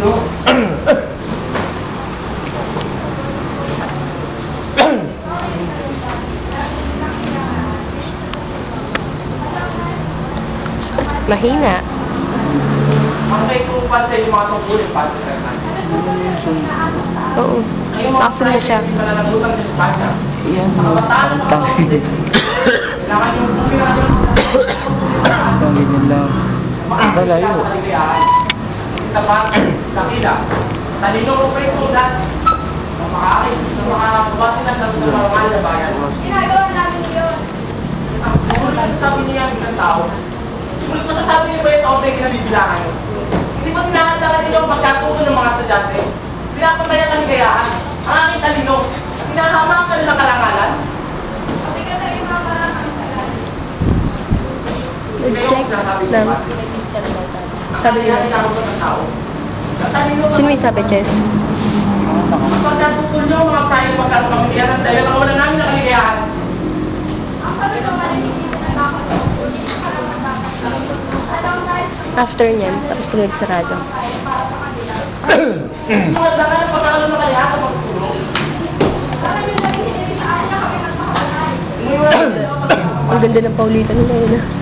talino. Mahina. Ang may kumpante yung mga tungkulin, ka na. Oo. Nakasunod na siya. Pa sa. Yan, sa Ang ganyan lang. Malayo. Sa. Tapat, dakila. Talino ko pa yung ulat. Makakakit, makakabasin lang sa mga mahal na bayan. Ginagawa namin yun. Ang sumunod ang sabi niya ng tao, sumunod pa sa sabi niya ba yung tao na kinabibilangan nyo? Hindi ba tinakandakan ninyo ang pagkatuto ng mga estudyante? Pinapatay ang kaligayahan, ang aking talino, hinahama ang kanilang karangalan. Hindi ka na imamarang ang salat. Nag-check lang. Sabi niya. Sino may sabi, Chess? Ang pagkatutol nyo, mga private pagkakapamilyahan, dahil nakawalan namin ng kaligayahan. Ang pagkakawala hindi ko nakakatawa. Hindi ko karapatan. Alam guys, After niyan, tapos tuloy sarado. Mga daka ng siniraan na kami ng pangalan? Umuwi wala Ang ganda ng paulitan nila yun. ah.